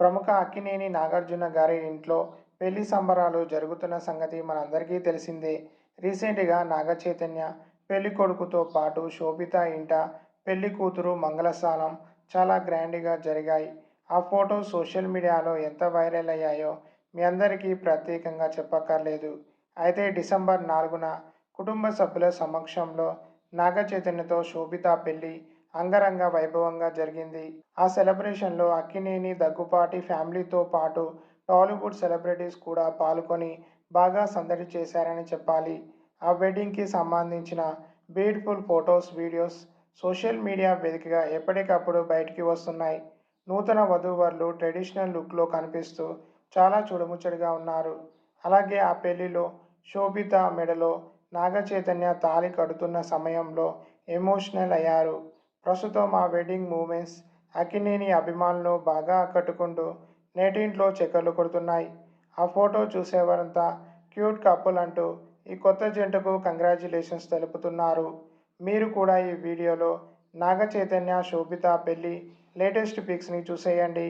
ప్రముఖ అక్కినేని నాగార్జున గారి ఇంట్లో పెళ్ళి సంబరాలు జరుగుతున్న సంగతి మనందరికీ తెలిసిందే. రీసెంట్గా నాగ చైతన్య పెళ్ళి కొడుకుతో పాటు శోభిత ఇంట పెళ్ళి కూతురు మంగళస్నానం చాలా గ్రాండ్గా జరిగాయి. ఆ ఫోటో సోషల్ మీడియాలో ఎంత వైరల్ అయ్యాయో మీ అందరికీ ప్రత్యేకంగా చెప్పక్కర్లేదు. అయితే డిసెంబర్ నాలుగున కుటుంబ సభ్యుల సమక్షంలో నాగ చైతన్యతో శోభిత పెళ్ళి అంగరంగ వైభవంగా జరిగింది. ఆ సెలబ్రేషన్లో అక్కినేని దగ్గుపాటి ఫ్యామిలీతో పాటు టాలీవుడ్ సెలబ్రిటీస్ కూడా పాల్గొని బాగా సందడి చేశారని చెప్పాలి. ఆ వెడ్డింగ్కి సంబంధించిన beautiful photos videos social media వేదికగా ఎప్పటికప్పుడు బయటికి వస్తున్నాయి. నూతన వధూవరులు ట్రెడిషనల్ లుక్లో కనిపిస్తూ చాలా చూడముచ్చడిగా ఉన్నారు. అలాగే ఆ పెళ్ళిలో శోభిత మెడలో నాగచైతన్య తాళి కడుతున్న సమయంలో ఎమోషనల్ అయ్యారు. ప్రస్తుతం ఆ వెడ్డింగ్ మూమెంట్స్ అక్కినేని అభిమానులు బాగా ఆకట్టుకుంటూ నేటింట్లో చెక్కర్లు కొడుతున్నాయి. ఆ ఫోటో చూసేవారంతా క్యూట్ కప్పుల్ అంటూ ఈ కొత్త జంటకు కంగ్రాచులేషన్స్ తెలుపుతున్నారు. మీరు కూడా ఈ వీడియోలో నాగ చైతన్య శోభిత పెళ్ళి లేటెస్ట్ పిక్స్ని చూసేయండి.